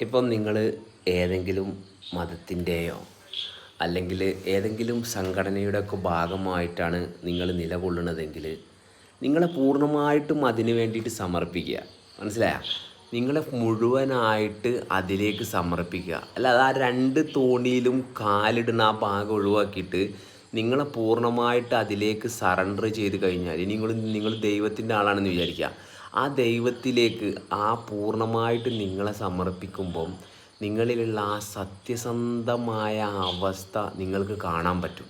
ഇപ്പം നിങ്ങൾ ഏതെങ്കിലും മതത്തിന്റെയോ അല്ലെങ്കിൽ ഏതെങ്കിലും സംഘടനയുടെ ഒക്കെ ഭാഗമായിട്ടാണ് നിങ്ങൾ നിലകൊള്ളുന്നതെങ്കിൽ നിങ്ങളെ പൂർണമായിട്ടും അതിന് വേണ്ടിയിട്ട് സമർപ്പിക്കുക. മനസ്സിലായോ? നിങ്ങളെ മുഴുവനായിട്ട് അതിലേക്ക് സമർപ്പിക്കുക. അല്ലാതെ ആ രണ്ട് തോണിയിലും കാലിടുന്ന ആ ഭാഗം ഒഴിവാക്കിയിട്ട് നിങ്ങളെ പൂർണമായിട്ട് അതിലേക്ക് സറണ്ടർ ചെയ്ത് കഴിഞ്ഞാൽ നിങ്ങൾ നിങ്ങൾ ദൈവത്തിന്റെ ആളാണെന്ന് വിചാരിക്കുക. ആ ദൈവത്തിലേക്ക് ആ പൂർണമായിട്ട് നിങ്ങളെ സമർപ്പിക്കുമ്പം നിങ്ങളിലുള്ള ആ സത്യസന്ധമായ അവസ്ഥ നിങ്ങൾക്ക് കാണാൻ പറ്റും.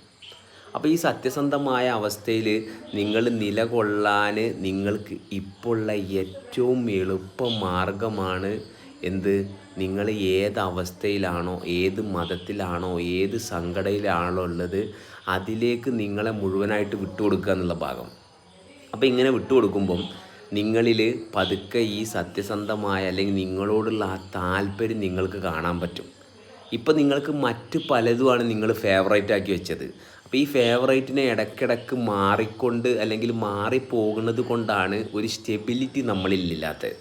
അപ്പോൾ ഈ സത്യസന്ധമായ അവസ്ഥയിൽ നിങ്ങൾ നിലകൊള്ളാൻ നിങ്ങൾക്ക് ഇപ്പോഴുള്ള ഏറ്റവും എളുപ്പ മാർഗമാണ് എന്ത്? നിങ്ങൾ ഏത് അവസ്ഥയിലാണോ ഏത് മതത്തിലാണോ ഏത് സങ്കടയിലാണോ ഉള്ളത് അതിലേക്ക് നിങ്ങളെ മുഴുവനായിട്ട് വിട്ടുകൊടുക്കുക എന്നുള്ള ഭാഗം. അപ്പോൾ ഇങ്ങനെ വിട്ടുകൊടുക്കുമ്പം നിങ്ങളിൽ പതുക്കെ ഈ സത്യസന്ധമായ അല്ലെങ്കിൽ നിങ്ങളോടുള്ള ആ താല്പര്യം നിങ്ങൾക്ക് കാണാൻ പറ്റും. ഇപ്പം നിങ്ങൾക്ക് മറ്റ് പലതുമാണ് നിങ്ങൾ ഫേവറേറ്റ് ആക്കി വെച്ചത്. അപ്പോൾ ഈ ഫേവറേറ്റിനെ ഇടയ്ക്കിടയ്ക്ക് മാറിക്കൊണ്ട് അല്ലെങ്കിൽ മാറിപ്പോകുന്നത് കൊണ്ടാണ് ഒരു സ്റ്റെബിലിറ്റി നമ്മളില്ലാത്തത്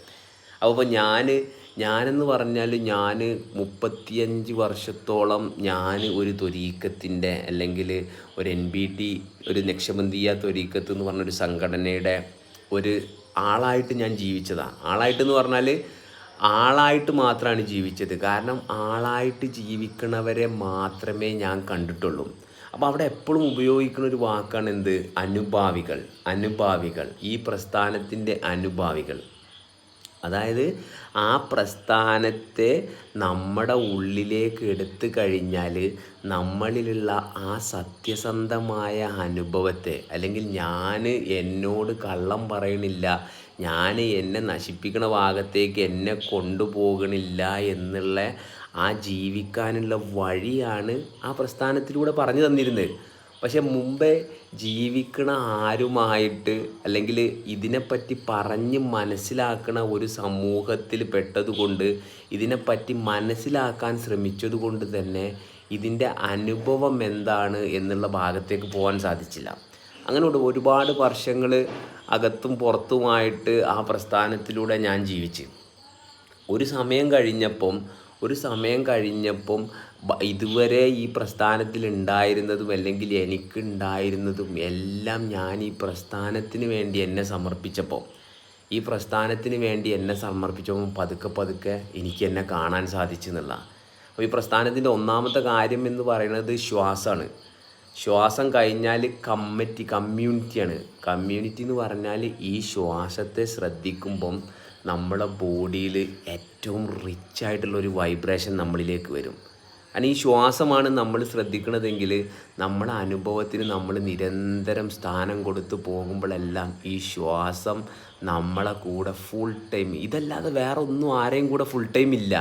അപ്പോൾ ഞാൻ ഞാനെന്ന് പറഞ്ഞാൽ ഞാൻ മുപ്പത്തിയഞ്ച് വർഷത്തോളം ഞാൻ ഒരു തൊരീക്കത്തിന്റെ അല്ലെങ്കിൽ ഒരു എൻ ബി ടി ഒരു നക്ഷബന്ധിയ തൊരീക്കത്ത് എന്ന് പറഞ്ഞൊരു സംഘടനയുടെ ഒരു ആളായിട്ട് ഞാൻ ജീവിച്ചതാണ് ആളായിട്ടെന്ന് പറഞ്ഞാൽ ആളായിട്ട് മാത്രമാണ് ജീവിച്ചത്. കാരണം ആളായിട്ട് ജീവിക്കണവരെ മാത്രമേ ഞാൻ കണ്ടിട്ടുള്ളൂ. അപ്പോൾ അവിടെ എപ്പോഴും ഉപയോഗിക്കുന്ന ഒരു വാക്കാണ് എന്ത്? അനുഭാവികൾ. അനുഭാവികൾ. ഈ പ്രസ്ഥാനത്തിന്റെ അനുഭാവികൾ. അതായത് ആ പ്രസ്ഥാനത്തെ നമ്മുടെ ഉള്ളിലേക്ക് എടുത്തു കഴിഞ്ഞാൽ നമ്മളിലുള്ള ആ സത്യസന്ധമായ അനുഭവത്തെ അല്ലെങ്കിൽ ഞാൻ എന്നോട് കള്ളം പറയണില്ല ഞാൻ എന്നെ നശിപ്പിക്കണ ഭാഗത്തേക്ക് എന്നെ കൊണ്ടുപോകണില്ല എന്നുള്ള ആ ജീവിക്കാനുള്ള വഴിയാണ് ആ പ്രസ്ഥാനത്തിലൂടെ പറഞ്ഞു തന്നിരുന്നത്. പക്ഷെ മുമ്പേ ജീവിക്കണ ആരുമായിട്ട് അല്ലെങ്കിൽ ഇതിനെപ്പറ്റി പറഞ്ഞ് മനസ്സിലാക്കണ ഒരു സമൂഹത്തിൽ പെട്ടതുകൊണ്ട് ഇതിനെപ്പറ്റി മനസ്സിലാക്കാൻ ശ്രമിച്ചത് കൊണ്ട് തന്നെ ഇതിന്റെ അനുഭവം എന്താണ് എന്നുള്ള ഭാഗത്തേക്ക് പോകാൻ സാധിച്ചില്ല. അങ്ങനെ ഒരുപാട് വർഷങ്ങൾ അകത്തും പുറത്തുമായിട്ട് ആ പ്രസ്ഥാനത്തിലൂടെ ഞാൻ ജീവിച്ചു. ഒരു സമയം കഴിഞ്ഞപ്പം ഒരു സമയം കഴിഞ്ഞപ്പം ഇതുവരെ ഈ പ്രസ്ഥാനത്തിൽ ഉണ്ടായിരുന്നതും അല്ലെങ്കിൽ എനിക്ക് ഉണ്ടായിരുന്നതും എല്ലാം ഞാൻ ഈ പ്രസ്ഥാനത്തിന് വേണ്ടി എന്നെ സമർപ്പിച്ചപ്പോൾ. ഈ പ്രസ്ഥാനത്തിന് വേണ്ടി എന്നെ സമർപ്പിച്ചപ്പോൾ പതുക്കെ പതുക്കെ എനിക്ക് എന്നെ കാണാൻ സാധിച്ചു എന്നുള്ള അപ്പോൾ ഈ പ്രസ്ഥാനത്തിന്റെ ഒന്നാമത്തെ കാര്യം എന്ന് പറയുന്നത് ശ്വാസമാണ്. ശ്വാസം കഴിഞ്ഞാൽ കമ്മിറ്റി കമ്മ്യൂണിറ്റിയാണ്. കമ്മ്യൂണിറ്റി എന്ന് പറഞ്ഞാൽ ഈ ശ്വാസത്തെ ശ്രദ്ധിക്കുമ്പം നമ്മുടെ ബോഡിയിൽ ഏറ്റവും റിച്ചായിട്ടുള്ളൊരു വൈബ്രേഷൻ നമ്മളിലേക്ക് വരും. കാരണം ഈ ശ്വാസമാണ് നമ്മൾ ശ്രദ്ധിക്കണതെങ്കിൽ നമ്മുടെ അനുഭവത്തിന് നമ്മൾ നിരന്തരം സ്ഥാനം കൊടുത്ത് പോകുമ്പോഴെല്ലാം ഈ ശ്വാസം നമ്മളെ കൂടെ ഫുൾ ടൈം ഇതല്ലാതെ വേറെ ഒന്നും ആരെയും കൂടെ ഫുൾ ടൈം ഇല്ല.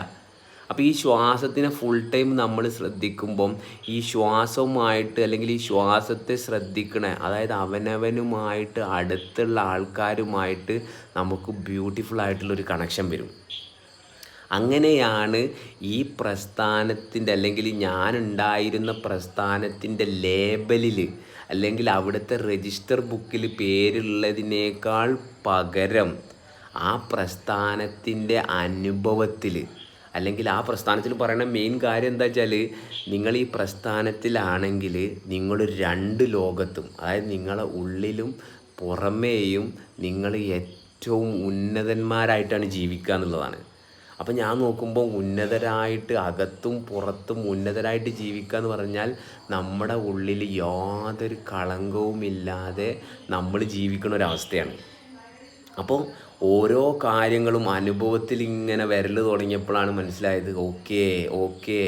അപ്പോൾ ഈ ശ്വാസത്തിനെ ഫുൾ ടൈം നമ്മൾ ശ്രദ്ധിക്കുമ്പം ഈ ശ്വാസവുമായിട്ട് അല്ലെങ്കിൽ ഈ ശ്വാസത്തെ ശ്രദ്ധിക്കണ അതായത് അവനവനുമായിട്ട് അടുത്തുള്ള ആൾക്കാരുമായിട്ട് നമുക്ക് ബ്യൂട്ടിഫുൾ ആയിട്ടുള്ളൊരു കണക്ഷൻ വരും. അങ്ങനെയാണ് ഈ പ്രസ്ഥാനത്തിന്റെ അല്ലെങ്കിൽ ഞാനുണ്ടായിരുന്ന പ്രസ്ഥാനത്തിന്റെ ലേബലിൽ അല്ലെങ്കിൽ അവിടുത്തെ രജിസ്റ്റർ ബുക്കിൽ പേരുള്ളതിനേക്കാൾ പകരം ആ പ്രസ്ഥാനത്തിന്റെ അനുഭവത്തിൽ അല്ലെങ്കിൽ ആ പ്രസ്ഥാനത്തിൽ പറയുന്ന മെയിൻ കാര്യം എന്താ വെച്ചാൽ നിങ്ങൾ ഈ പ്രസ്ഥാനത്തിലാണെങ്കിൽ നിങ്ങൾ രണ്ട് ലോകത്തും അതായത് നിങ്ങളെ ഉള്ളിലും പുറമേയും നിങ്ങൾ ഏറ്റവും ഉന്നതന്മാരായിട്ടാണ് ജീവിക്കുക എന്നുള്ളതാണ്. അപ്പം ഞാൻ നോക്കുമ്പോൾ ഉന്നതരായിട്ട് അകത്തും പുറത്തും ഉന്നതരായിട്ട് ജീവിക്കുക എന്ന് പറഞ്ഞാൽ നമ്മുടെ ഉള്ളിൽ യാതൊരു കളങ്കവുമില്ലാതെ നമ്മൾ ജീവിക്കുന്ന ഒരവസ്ഥയാണ് അപ്പോൾ ഓരോ കാര്യങ്ങളും അനുഭവത്തിൽ ഇങ്ങനെ വരൽ തുടങ്ങിയപ്പോഴാണ് മനസ്സിലായത് ഓക്കേ ഓക്കേ.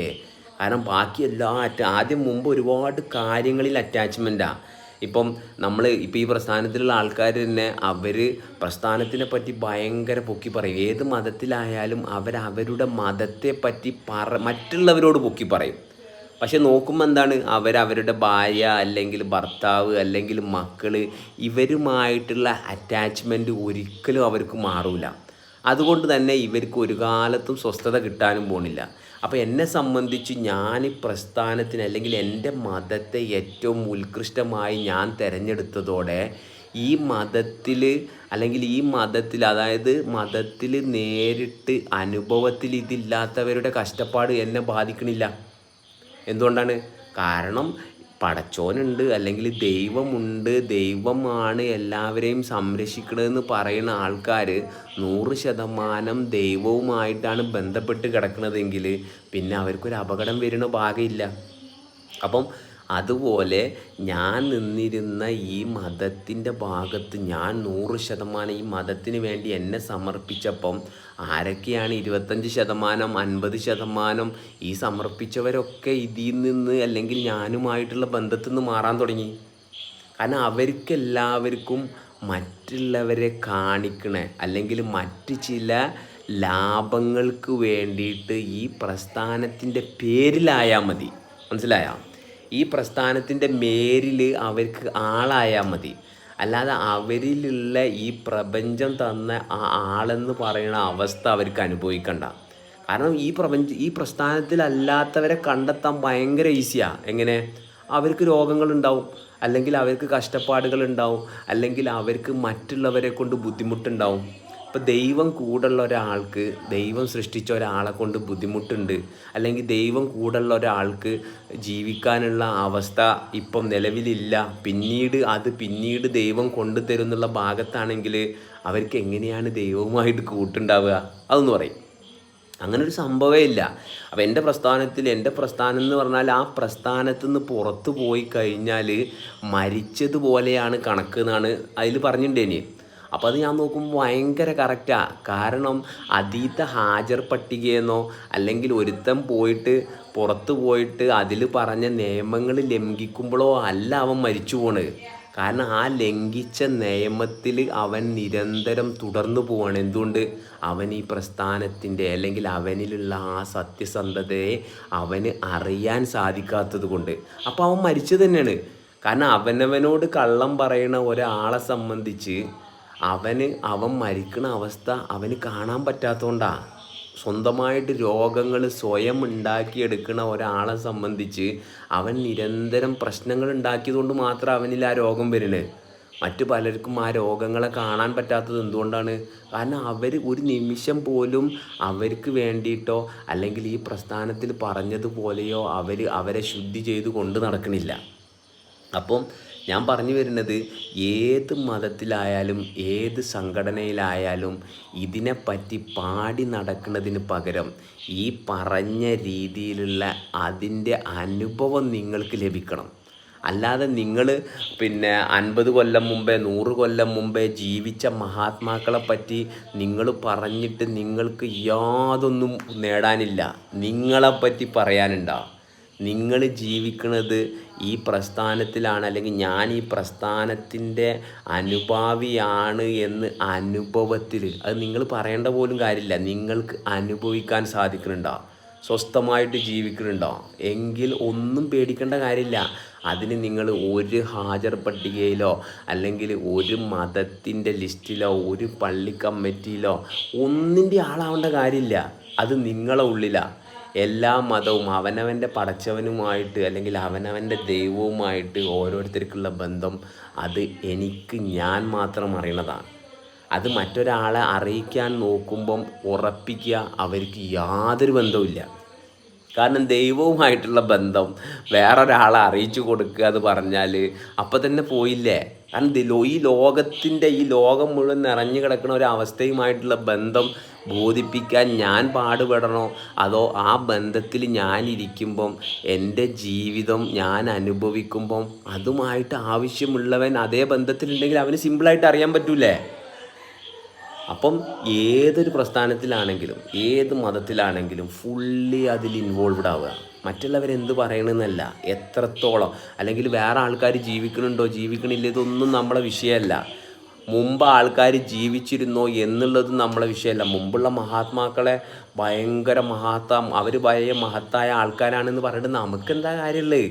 കാരണം ബാക്കി എല്ലാ ആദ്യം മുമ്പ് ഒരുപാട് കാര്യങ്ങളിൽ അറ്റാച്ച്മെന്റാണ് ഇപ്പം നമ്മൾ ഇപ്പം ഈ പ്രസ്ഥാനത്തിലുള്ള ആൾക്കാർ തന്നെ അവർ പ്രസ്ഥാനത്തിനെ പറ്റി ഭയങ്കര പൊക്കി പറയും. ഏത് മതത്തിലായാലും അവർ അവരുടെ മതത്തെ പറ്റി പറ മറ്റുള്ളവരോട് പൊക്കി പറയും. പക്ഷെ നോക്കുമ്പോൾ എന്താണ്? അവർ അവരുടെ ഭാര്യ അല്ലെങ്കിൽ ഭർത്താവ് അല്ലെങ്കിൽ മക്കൾ ഇവരുമായിട്ടുള്ള അറ്റാച്ച്മെന്റ് ഒരിക്കലും അവർക്ക് മാറൂല. അതുകൊണ്ട് തന്നെ ഇവർക്ക് ഒരു കാലത്തും സ്വസ്ഥത കിട്ടാനും പോണില്ല. അപ്പോൾ എന്നെ സംബന്ധിച്ച് ഞാൻ ഈ പ്രസ്ഥാനത്തിന് അല്ലെങ്കിൽ എന്റെ മതത്തെ ഏറ്റവും ഉത്കൃഷ്ടമായി ഞാൻ തിരഞ്ഞെടുത്തതോടെ ഈ മതത്തിൽ അല്ലെങ്കിൽ ഈ മതത്തിൽ അതായത് മതത്തിൽ നേരിട്ട് അനുഭവത്തിൽ ഇതില്ലാത്തവരുടെ കഷ്ടപ്പാട് എന്നെ ബാധിക്കണില്ല. എന്തുകൊണ്ടാണ്? കാരണം പടച്ചോനുണ്ട് അല്ലെങ്കിൽ ദൈവമുണ്ട് ദൈവമാണ് എല്ലാവരെയും സംരക്ഷിക്കണമെന്ന് പറയുന്ന ആൾക്കാർ നൂറ് ശതമാനം ദൈവവുമായിട്ടാണ് ബന്ധപ്പെട്ട് കിടക്കുന്നതെങ്കിൽ പിന്നെ അവർക്കൊരു അപകടം വരുന്ന ഭാഗമില്ല. അപ്പം അതുപോലെ ഞാൻ നിന്നിരുന്ന ഈ മതത്തിന്റെ ഭാഗത്ത് ഞാൻ നൂറ് ശതമാനം ഈ മതത്തിന് വേണ്ടി എന്നെ സമർപ്പിച്ചപ്പം ആരൊക്കെയാണ് ഇരുപത്തഞ്ച് ശതമാനം അൻപത് ശതമാനം ഈ സമർപ്പിച്ചവരൊക്കെ ഇതിൽ നിന്ന് അല്ലെങ്കിൽ ഞാനുമായിട്ടുള്ള ബന്ധത്തിൽ നിന്ന് മാറാൻ തുടങ്ങി? കാരണം അവർക്കെല്ലാവർക്കും മറ്റുള്ളവരെ കാണിക്കണേ അല്ലെങ്കിൽ മറ്റ് ചില ലാഭങ്ങൾക്ക് വേണ്ടിയിട്ട് ഈ പ്രസ്ഥാനത്തിന്റെ പേരിലായാൽ മതി. മനസ്സിലായോ? ഈ പ്രസ്ഥാനത്തിന്റെ മേരിൽ അവർക്ക് ആളായാൽ മതി. അല്ലാതെ അവരിലുള്ള ഈ പ്രപഞ്ചം തന്ന ആ ആളെന്ന് പറയുന്ന അവസ്ഥ അവർക്ക് അനുഭവിക്കണ്ട. കാരണം ഈ പ്രപഞ്ച ഈ പ്രസ്ഥാനത്തിലല്ലാത്തവരെ കണ്ടെത്താൻ ഭയങ്കര ഈസിയാണ് എങ്ങനെ? അവർക്ക് രോഗങ്ങളുണ്ടാവും അല്ലെങ്കിൽ അവർക്ക് കഷ്ടപ്പാടുകൾ ഉണ്ടാവും അല്ലെങ്കിൽ അവർക്ക് മറ്റുള്ളവരെ കൊണ്ട് ബുദ്ധിമുട്ടുണ്ടാവും. ഇപ്പം ദൈവം കൂടുള്ള ഒരാൾക്ക് ദൈവം സൃഷ്ടിച്ച ഒരാളെ കൊണ്ട് ബുദ്ധിമുട്ടുണ്ട് അല്ലെങ്കിൽ ദൈവം കൂടുള്ള ഒരാൾക്ക് ജീവിക്കാനുള്ള അവസ്ഥ ഇപ്പം നിലവിലില്ല പിന്നീട് അത് പിന്നീട് ദൈവം കൊണ്ടുതരും എന്നുള്ള ഭാഗത്താണെങ്കിൽ അവർക്ക് എങ്ങനെയാണ് ദൈവവുമായിട്ട് കൂട്ടുണ്ടാവുക? അതൊന്ന് പറയും. അങ്ങനെ ഒരു സംഭവമേ ഇല്ല. അപ്പം എന്റെ പ്രസ്ഥാനത്തിൽ എന്റെ പ്രസ്ഥാനം എന്ന് പറഞ്ഞാൽ ആ പ്രസ്ഥാനത്തു നിന്ന് പുറത്തു പോയി കഴിഞ്ഞാൽ മരിച്ചതുപോലെയാണ് കണക്ക് എന്നാണ് അതിൽ പറഞ്ഞിട്ടുണ്ടേനി അപ്പോൾ അത് ഞാൻ നോക്കുമ്പോൾ ഭയങ്കര കറക്റ്റാണ് കാരണം അതീത ഹാജർ പട്ടികയെന്നോ അല്ലെങ്കിൽ ഒരുത്തൻ പോയിട്ട് പുറത്ത് പോയിട്ട് അതിൽ പറഞ്ഞ നിയമങ്ങൾ ലംഘിക്കുമ്പോഴോ അല്ല അവൻ മരിച്ചു പോണത് കാരണം ആ ലംഘിച്ച നിയമത്തിൽ അവൻ നിരന്തരം തുടർന്നു പോവാണ്. എന്തുകൊണ്ട്? അവൻ ഈ പ്രസ്ഥാനത്തിന്റെ അല്ലെങ്കിൽ അവനിലുള്ള ആ സത്യസന്ധതയെ അവന് അറിയാൻ സാധിക്കാത്തത് കൊണ്ട്. അപ്പോൾ അവൻ മരിച്ചു തന്നെയാണ്. കാരണം അവനവനോട് കള്ളം പറയുന്ന ഒരാളെ സംബന്ധിച്ച് അവന് അവൻ മരിക്കുന്ന അവസ്ഥ അവന് കാണാൻ പറ്റാത്തതുകൊണ്ടാണ് സ്വന്തമായിട്ട് രോഗങ്ങൾ സ്വയം ഉണ്ടാക്കിയെടുക്കുന്ന ഒരാളെ സംബന്ധിച്ച് അവൻ നിരന്തരം പ്രശ്നങ്ങൾ ഉണ്ടാക്കിയതുകൊണ്ട് മാത്രം അവനിൽ ആ രോഗം വരുന്നത്. മറ്റു പലർക്കും ആ രോഗങ്ങളെ കാണാൻ പറ്റാത്തത് എന്തുകൊണ്ടാണ്? കാരണം അവർ ഒരു നിമിഷം പോലും അവർക്ക് വേണ്ടിയിട്ടോ അല്ലെങ്കിൽ ഈ പ്രസ്ഥാനത്തിൽ പറഞ്ഞതുപോലെയോ അവർ അവരെ ശുദ്ധി ചെയ്ത് കൊണ്ട് നടക്കണില്ല. അപ്പം ഞാൻ പറഞ്ഞു വരുന്നത് ഏത് മതത്തിലായാലും ഏത് സംഘടനയിലായാലും ഇതിനെപ്പറ്റി പാടി നടക്കുന്നതിന് പകരം ഈ പറഞ്ഞ രീതിയിലുള്ള അതിന്റെ അനുഭവം നിങ്ങൾക്ക് ലഭിക്കണം. അല്ലാതെ നിങ്ങൾ പിന്നെ അൻപത് കൊല്ലം മുമ്പേ നൂറ് കൊല്ലം മുമ്പേ ജീവിച്ച മഹാത്മാക്കളെ പറ്റി നിങ്ങൾ പറഞ്ഞിട്ട് നിങ്ങൾക്ക് യാതൊന്നും നേടാനില്ല. നിങ്ങളെപ്പറ്റി പറയാനുണ്ടോ? നിങ്ങൾ ജീവിക്കുന്നത് ഈ പ്രസ്ഥാനത്തിലാണ് അല്ലെങ്കിൽ ഞാൻ ഈ പ്രസ്ഥാനത്തിന്റെ അനുഭാവിയാണ് എന്ന് അനുഭവത്തിൽ. അത് നിങ്ങൾ പറയേണ്ട പോലും കാര്യമില്ല. നിങ്ങൾക്ക് അനുഭവിക്കാൻ സാധിക്കുന്നുണ്ടോ? സ്വസ്ഥമായിട്ട് ജീവിക്കുന്നുണ്ടോ? എങ്കിൽ ഒന്നും പേടിക്കേണ്ട കാര്യമില്ല. അതിന് നിങ്ങൾ ഒരു ഹാജർ പട്ടികയിലോ അല്ലെങ്കിൽ ഒരു മതത്തിന്റെ ലിസ്റ്റിലോ ഒരു പള്ളി കമ്മിറ്റിയിലോ ഒന്നിന്റെ ആളാവേണ്ട കാര്യമില്ല. അത് നിങ്ങളെ ഉള്ളിലാണ് എല്ലാ മതവും അവനവന്റെ പടച്ചവനുമായിട്ട് അല്ലെങ്കിൽ അവനവന്റെ ദൈവവുമായിട്ട് ഓരോരുത്തർക്കുള്ള ബന്ധം അത് എനിക്ക് ഞാൻ മാത്രം അറിയണതാണ്. അത് മറ്റൊരാളെ അറിയിക്കാൻ നോക്കുമ്പം ഉറപ്പിക്കുക അവർക്ക് യാതൊരു ബന്ധവുമില്ല. കാരണം ദൈവവുമായിട്ടുള്ള ബന്ധം വേറൊരാളെ അറിയിച്ചു കൊടുക്കുക എന്ന് പറഞ്ഞാൽ അപ്പം തന്നെ പോയില്ലേ? കാരണം ഈ ലോകത്തിന്റെ ഈ ലോകം മുഴുവൻ നിറഞ്ഞു കിടക്കുന്ന ഒരു അവസ്ഥയുമായിട്ടുള്ള ബന്ധം ബോധിപ്പിക്കാൻ ഞാൻ പാടുപെടണോ? അതോ ആ ബന്ധത്തിൽ ഞാൻ ഇരിക്കുമ്പം എന്റെ ജീവിതം ഞാൻ അനുഭവിക്കുമ്പം അതുമായിട്ട് ആവശ്യമുള്ളവൻ അതേ ബന്ധത്തിലുണ്ടെങ്കിൽ അവന് സിമ്പിളായിട്ട് അറിയാൻ പറ്റൂലേ? അപ്പം ഏതൊരു പ്രസ്ഥാനത്തിലാണെങ്കിലും ഏത് മതത്തിലാണെങ്കിലും ഫുള്ളി അതിൽ ഇൻവോൾവ്ഡ് ആവുക. മറ്റുള്ളവരെന്ത് പറയണമെന്നല്ല എത്രത്തോളം? അല്ലെങ്കിൽ വേറെ ആൾക്കാർ ജീവിക്കണുണ്ടോ ജീവിക്കണില്ല? ഇതൊന്നും നമ്മളെ വിഷയമല്ല. മുമ്പ് ആൾക്കാർ ജീവിച്ചിരുന്നോ എന്നുള്ളത് നമ്മളെ വിഷയമല്ല. മുമ്പുള്ള മഹാത്മാക്കളെ ഭയങ്കര മഹാത്ത അവർ ഭയ മഹത്തായ ആൾക്കാരാണെന്ന് പറഞ്ഞിട്ട് നമുക്കെന്താ കാര്യമുള്ളത്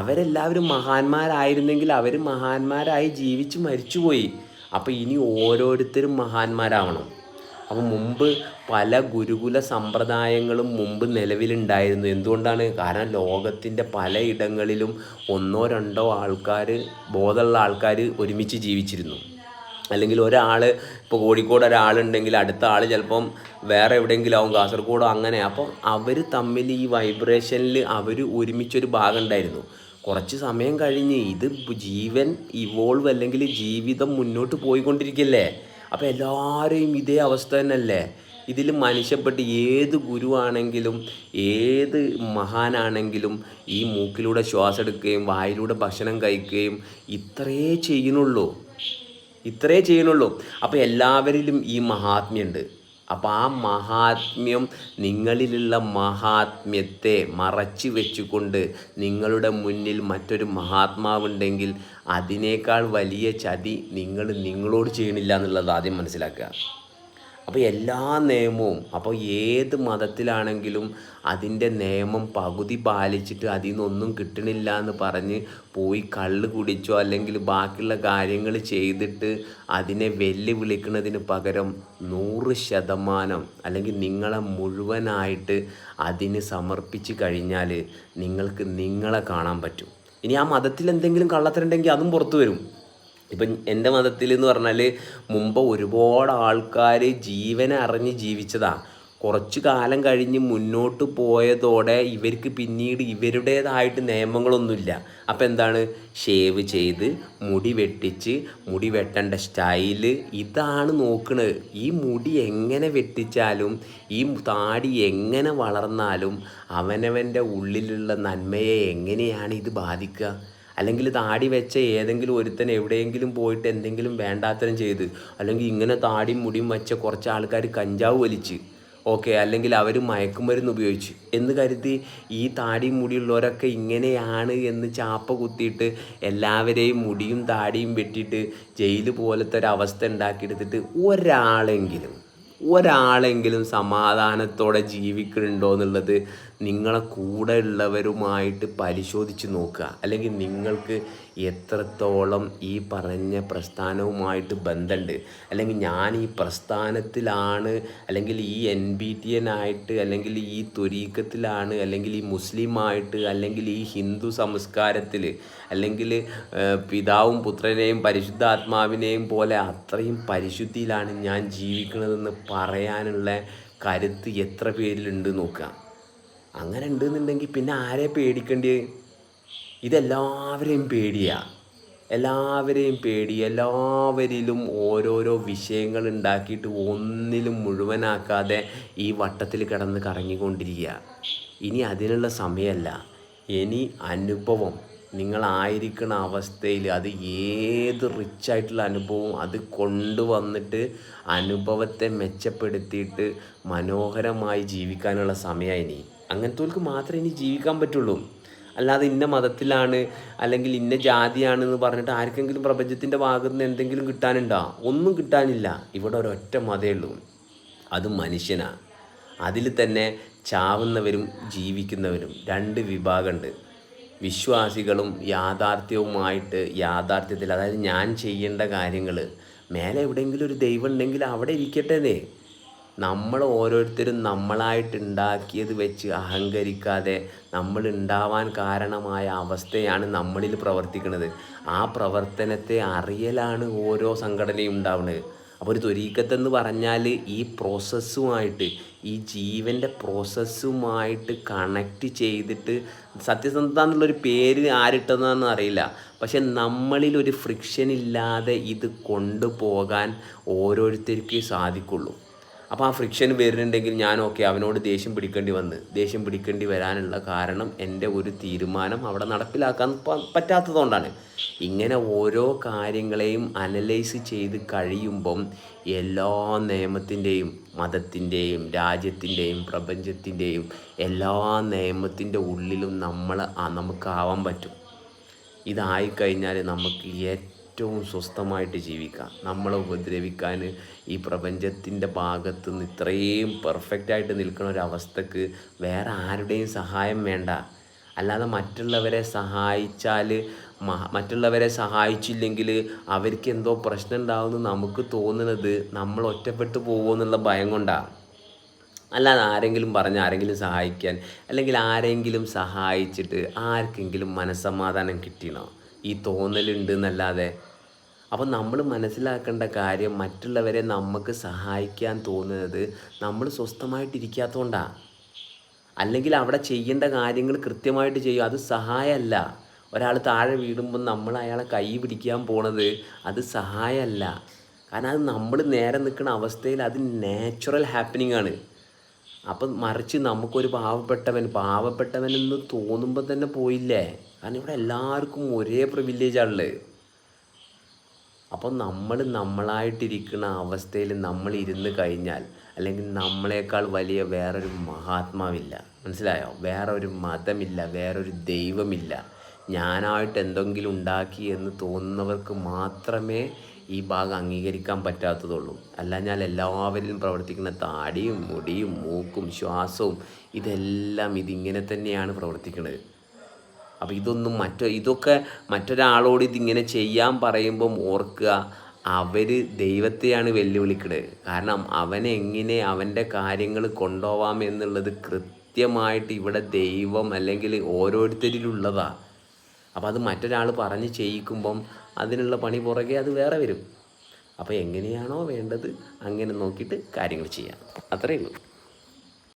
അവരെല്ലാവരും മഹാന്മാരായിരുന്നെങ്കിൽ അവർ മഹാന്മാരായി ജീവിച്ച് മരിച്ചുപോയി. അപ്പോൾ ഇനി ഓരോരുത്തരും മഹാന്മാരാവണം. അപ്പം മുമ്പ് പല ഗുരുകുല സമ്പ്രദായങ്ങളും മുമ്പ് നിലവിലുണ്ടായിരുന്നു. എന്തുകൊണ്ടാണ്? കാരണം ലോകത്തിന്റെ പലയിടങ്ങളിലും ഒന്നോ രണ്ടോ ആൾക്കാർ ബോധമുള്ള ആൾക്കാർ ഒരുമിച്ച് ജീവിച്ചിരുന്നു. അല്ലെങ്കിൽ ഒരാൾ ഇപ്പോൾ കോഴിക്കോട് ഒരാളുണ്ടെങ്കിൽ അടുത്ത ആൾ ചിലപ്പം വേറെ എവിടെയെങ്കിലും ആവും കാസർഗോഡോ അങ്ങനെ. അപ്പോൾ അവർ തമ്മിൽ ഈ വൈബ്രേഷനിൽ അവർ ഒരുമിച്ചൊരു ഭാഗം ഉണ്ടായിരുന്നു കുറച്ച് സമയം കഴിഞ്ഞ് ഇത് ജീവൻ ഇവോൾവ് അല്ലെങ്കിൽ ജീവിതം മുന്നോട്ട് പോയിക്കൊണ്ടിരിക്കല്ലേ? അപ്പോൾ എല്ലാവരെയും ഇതേ അവസ്ഥ തന്നെയല്ലേ? ഇതിൽ മനുഷ്യപ്പെട്ട് ഏത് ഗുരുവാണെങ്കിലും ഏത് മഹാനാണെങ്കിലും ഈ മൂക്കിലൂടെ ശ്വാസം എടുക്കുകയും വായിലൂടെ ഭക്ഷണം കഴിക്കുകയും ഇത്രയേ ചെയ്യുന്നുള്ളൂ. ഇത്രേ ചെയ്യണുള്ളൂ അപ്പോൾ എല്ലാവരിലും ഈ മഹാത്മ്യമുണ്ട് അപ്പോൾ ആ മഹാത്മ്യം നിങ്ങളിലുള്ള മഹാത്മ്യത്തെ മറച്ചു വെച്ചുകൊണ്ട് നിങ്ങളുടെ മുന്നിൽ മറ്റൊരു മഹാത്മാവുണ്ടെങ്കിൽ അതിനേക്കാൾ വലിയ ചതി നിങ്ങൾ നിങ്ങളോട് ചെയ്യണില്ല എന്നുള്ളത് ആദ്യം മനസ്സിലാക്കുക. അപ്പോൾ എല്ലാ നിയമവും അപ്പോൾ ഏത് മതത്തിലാണെങ്കിലും അതിന്റെ നിയമം പകുതി പാലിച്ചിട്ട് അതിൽ നിന്നൊന്നും കിട്ടണില്ല എന്ന് പറഞ്ഞ് പോയി കള്ള് കുടിച്ചോ അല്ലെങ്കിൽ ബാക്കിയുള്ള കാര്യങ്ങൾ ചെയ്തിട്ട് അതിനെ വെല്ലുവിളിക്കുന്നതിന് പകരം നൂറ് ശതമാനം അല്ലെങ്കിൽ നിങ്ങളെ മുഴുവനായിട്ട് അതിന് സമർപ്പിച്ച് കഴിഞ്ഞാൽ നിങ്ങൾക്ക് നിങ്ങളെ കാണാൻ പറ്റും. ഇനി ആ മതത്തിൽ എന്തെങ്കിലും കള്ളത്തരുണ്ടെങ്കിൽ അതും പുറത്തു വരും. ഇപ്പം എന്റെ മതത്തിൽ എന്ന് പറഞ്ഞാൽ മുമ്പ് ഒരുപാട് ആൾക്കാർ ജീവനെ അറിഞ്ഞ് ജീവിച്ചതാണ് കുറച്ച് കാലം കഴിഞ്ഞ് മുന്നോട്ട് പോയതോടെ ഇവർക്ക് പിന്നീട് ഇവരുടേതായിട്ട് നിയമങ്ങളൊന്നുമില്ല. അപ്പം എന്താണ്? ഷേവ് ചെയ്ത് മുടി വെട്ടിച്ച് മുടി വെട്ടേണ്ട സ്റ്റൈൽ ഇതാണ് നോക്കുന്നത് ഈ മുടി എങ്ങനെ വെട്ടിച്ചാലും ഈ താടി എങ്ങനെ വളർന്നാലും അവനവന്റെ ഉള്ളിലുള്ള നന്മയെ എങ്ങനെയാണ് ഇത് ബാധിക്കുക? അല്ലെങ്കിൽ താടി വെച്ച ഏതെങ്കിലും ഒരുത്തൻ എവിടെയെങ്കിലും പോയിട്ട് എന്തെങ്കിലും വേണ്ടാത്തരം ചെയ്ത് അല്ലെങ്കിൽ ഇങ്ങനെ താടിയും മുടിയും വെച്ച കുറച്ച് ആൾക്കാർ കഞ്ചാവ് വലിച്ച് ഓക്കെ അല്ലെങ്കിൽ അവർ മയക്കുമരുന്ന് ഉപയോഗിച്ച്. എന്ന് കരുതി ഈ താടിയും മുടിയുള്ളവരൊക്കെ ഇങ്ങനെയാണ് എന്ന് ചാപ്പ കുത്തിയിട്ട് എല്ലാവരെയും മുടിയും താടിയും വെട്ടിയിട്ട് ജയിൽ പോലത്തെ ഒരു അവസ്ഥ ഉണ്ടാക്കിയെടുത്തിട്ട് ഒരാളെങ്കിലും ഒരാളെങ്കിലും സമാധാനത്തോടെ ജീവിക്കുന്നുണ്ടോ എന്നുള്ളത് നിങ്ങളെ കൂടെ ഉള്ളവരുമായിട്ട് പരിശോധിച്ച് നോക്കുക. അല്ലെങ്കിൽ നിങ്ങൾക്ക് എത്രത്തോളം ഈ പറഞ്ഞ പ്രസ്ഥാനവുമായിട്ട് ബന്ധമുണ്ട്. അല്ലെങ്കിൽ ഞാൻ ഈ പ്രസ്ഥാനത്തിലാണ് അല്ലെങ്കിൽ ഈ എൻ ബി ടി ആയിട്ട് അല്ലെങ്കിൽ ഈ തുരീക്കത്തിലാണ് അല്ലെങ്കിൽ ഈ മുസ്ലിമായിട്ട് അല്ലെങ്കിൽ ഈ ഹിന്ദു സംസ്കാരത്തിൽ അല്ലെങ്കിൽ പിതാവും പുത്രനെയും പരിശുദ്ധാത്മാവിനെയും പോലെ അത്രയും പരിശുദ്ധിയിലാണ് ഞാൻ ജീവിക്കുന്നതെന്ന് പറയാനുള്ള കരുത്ത് എത്ര പേരിലുണ്ട് നോക്കുക. അങ്ങനെ ഉണ്ടെന്നുണ്ടെങ്കിൽ പിന്നെ ആരെ പേടിക്കേണ്ടി? ഇതെല്ലാവരെയും പേടിയാ. എല്ലാവരെയും പേടി. എല്ലാവരിലും ഓരോരോ വിഷയങ്ങൾ ഉണ്ടാക്കിയിട്ട് ഒന്നിലും മുഴുവനാക്കാതെ ഈ വട്ടത്തിൽ കിടന്ന് കറങ്ങിക്കൊണ്ടിരിക്കുക ഇനി അതിനുള്ള സമയമല്ല ഇനി അനുഭവം. നിങ്ങളായിരിക്കുന്ന അവസ്ഥയിൽ അത് ഏത് റിച്ചായിട്ടുള്ള അനുഭവം അത് കൊണ്ടുവന്നിട്ട് അനുഭവത്തെ മെച്ചപ്പെടുത്തിയിട്ട് മനോഹരമായി ജീവിക്കാനുള്ള സമയമായി ഇനി. അങ്ങനത്തെ മാത്രമേ ഇനി ജീവിക്കാൻ പറ്റുള്ളൂ. അല്ലാതെ ഇന്ന മതത്തിലാണ് അല്ലെങ്കിൽ ഇന്ന ജാതിയാണെന്ന് പറഞ്ഞിട്ട് ആർക്കെങ്കിലും പ്രപഞ്ചത്തിന്റെ ഭാഗത്ത് നിന്ന് എന്തെങ്കിലും കിട്ടാനുണ്ടോ? ഒന്നും കിട്ടാനില്ല. ഇവിടെ ഒരൊറ്റ മതേ ഉള്ളൂ. അത് മനുഷ്യനാണ് അതിൽ തന്നെ ചാവുന്നവരും ജീവിക്കുന്നവരും രണ്ട് വിഭാഗമുണ്ട്. വിശ്വാസികളും യാഥാർത്ഥ്യവുമായിട്ട് യാഥാർത്ഥ്യത്തിൽ അതായത് ഞാൻ ചെയ്യേണ്ട കാര്യങ്ങൾ മേലെ എവിടെയെങ്കിലും ഒരു ദൈവം ഉണ്ടെങ്കിൽ അവിടെ ഇരിക്കട്ടെ നമ്മൾ ഓരോരുത്തരും നമ്മളായിട്ട് ഉണ്ടാക്കിയത് വെച്ച് അഹങ്കരിക്കാതെ നമ്മൾ ഉണ്ടാവാൻ കാരണമായ അവസ്ഥയാണ് നമ്മളിൽ പ്രവർത്തിക്കുന്നത്. ആ പ്രവർത്തനത്തെ അറിയലാണ് ഓരോ സംഘടനയും ഉണ്ടാവുന്നത്. അപ്പോൾ ഒരു ത്വരീക്കത്തെന്ന് പറഞ്ഞാൽ ഈ പ്രോസസ്സുമായിട്ട് ഈ ജീവന്റെ പ്രോസസ്സുമായിട്ട് കണക്റ്റ് ചെയ്തിട്ട് സത്യസന്ധത എന്നുള്ളൊരു പേര് ആരിട്ടതെന്ന് അറിയില്ല. പക്ഷെ നമ്മളിൽ ഒരു ഫ്രിക്ഷൻ ഇല്ലാതെ ഇത് കൊണ്ടുപോകാൻ ഓരോരുത്തർക്കേ സാധിക്കുള്ളൂ. അപ്പോൾ ആ ഫ്രിക്ഷൻ വരുന്നുണ്ടെങ്കിൽ ഞാൻ ഓക്കെ അവനോട് ദേഷ്യം പിടിക്കേണ്ടി വന്ന്. ദേഷ്യം പിടിക്കേണ്ടി വരാനുള്ള കാരണം എന്റെ ഒരു തീരുമാനം അവിടെ നടപ്പിലാക്കാൻ പറ്റാത്തതുകൊണ്ടാണ്. ഇങ്ങനെ ഓരോ കാര്യങ്ങളെയും അനലൈസ് ചെയ്ത് കഴിയുമ്പം എല്ലാ നിയമത്തിന്റെയും മതത്തിന്റെയും രാജ്യത്തിന്റെയും പ്രപഞ്ചത്തിന്റെയും എല്ലാ നിയമത്തിന്റെ ഉള്ളിലും നമ്മൾ നമുക്കാവാൻ പറ്റും. ഇതായിക്കഴിഞ്ഞാൽ നമുക്ക് ഏറ്റവും ഏറ്റവും സ്വസ്ഥമായിട്ട് ജീവിക്കാം. നമ്മളെ ഉപദ്രവിക്കാൻ ഈ പ്രപഞ്ചത്തിന്റെ ഭാഗത്ത് നിന്ന് ഇത്രയും പെർഫെക്റ്റായിട്ട് നിൽക്കുന്ന ഒരവസ്ഥക്ക് വേറെ ആരുടെയും സഹായം വേണ്ട. അല്ലാതെ മറ്റുള്ളവരെ സഹായിച്ചാൽ മറ്റുള്ളവരെ സഹായിച്ചില്ലെങ്കിൽ അവർക്ക് എന്തോ പ്രശ്നം ഉണ്ടാവുമെന്ന് നമുക്ക് തോന്നുന്നത് നമ്മൾ ഒറ്റപ്പെട്ടു പോകുമെന്നുള്ള ഭയം കൊണ്ടാണ് അല്ലാതെ ആരെങ്കിലും പറഞ്ഞ് ആരെങ്കിലും സഹായിക്കാൻ അല്ലെങ്കിൽ ആരെങ്കിലും സഹായിച്ചിട്ട് ആർക്കെങ്കിലും മനസ്സമാധാനം കിട്ടിയണോ? ഈ തോന്നലുണ്ട് എന്നല്ലാതെ അപ്പം നമ്മൾ മനസ്സിലാക്കേണ്ട കാര്യം മറ്റുള്ളവരെ നമുക്ക് സഹായിക്കാൻ തോന്നുന്നത് നമ്മൾ സ്വസ്ഥമായിട്ടിരിക്കാത്തതുകൊണ്ടാണ് അല്ലെങ്കിൽ അവിടെ ചെയ്യേണ്ട കാര്യങ്ങൾ കൃത്യമായിട്ട് ചെയ്യും. അത് സഹായമല്ല. ഒരാൾ താഴെ വീടുമ്പോൾ നമ്മൾ അയാളെ കൈ പിടിക്കാൻ പോണത് അത് സഹായമല്ല. കാരണം അത് നമ്മൾ നേരെ നിൽക്കുന്ന അവസ്ഥയിൽ അത് നാച്ചുറൽ ഹാപ്പനിങ് ആണ്. അപ്പം മറിച്ച് നമുക്കൊരു പാവപ്പെട്ടവൻ പാവപ്പെട്ടവൻ എന്ന് തോന്നുമ്പോൾ തന്നെ പോയില്ലേ? കാരണം ഇവിടെ എല്ലാവർക്കും ഒരേ പ്രിവിലേജാണുള്ളത് അപ്പം നമ്മൾ നമ്മളായിട്ടിരിക്കുന്ന അവസ്ഥയിൽ നമ്മൾ ഇരുന്ന് കഴിഞ്ഞാൽ അല്ലെങ്കിൽ നമ്മളെക്കാൾ വലിയ വേറൊരു മഹാത്മാവില്ല. മനസ്സിലായോ? വേറൊരു മതമില്ല വേറൊരു ദൈവമില്ല. ഞാനായിട്ട് എന്തെങ്കിലും ഉണ്ടാക്കി എന്ന് തോന്നുന്നവർക്ക് മാത്രമേ ഈ ഭാഗം അംഗീകരിക്കാൻ പറ്റാത്തതുള്ളൂ. അല്ല ഞാൻ എല്ലാവരിലും പ്രവർത്തിക്കുന്ന താടിയും മുടിയും മൂക്കും ശ്വാസവും ഇതെല്ലാം ഇതിങ്ങനെ തന്നെയാണ് പ്രവർത്തിക്കുന്നത് അപ്പോൾ ഇതൊന്നും മറ്റോ ഇതൊക്കെ മറ്റൊരാളോട് ഇതിങ്ങനെ ചെയ്യാൻ പറയുമ്പം ഓർക്കുക അവർ ദൈവത്തെയാണ് വെല്ലുവിളിക്കുന്നത് കാരണം അവനെങ്ങനെ അവന്റെ കാര്യങ്ങൾ കൊണ്ടുപോവാം എന്നുള്ളത് കൃത്യമായിട്ട് ഇവിടെ ദൈവം അല്ലെങ്കിൽ ഓരോരുത്തരിലുള്ളതാണ് അപ്പോൾ അത് മറ്റൊരാൾ പറഞ്ഞ് ചെയ്യിക്കുമ്പം അതിനുള്ള പണി പുറകെ അത് വേറെ വരും. അപ്പോൾ എങ്ങനെയാണോ വേണ്ടത് അങ്ങനെ നോക്കിയിട്ട് കാര്യങ്ങൾ ചെയ്യാം. അത്രയേ ഉള്ളൂ.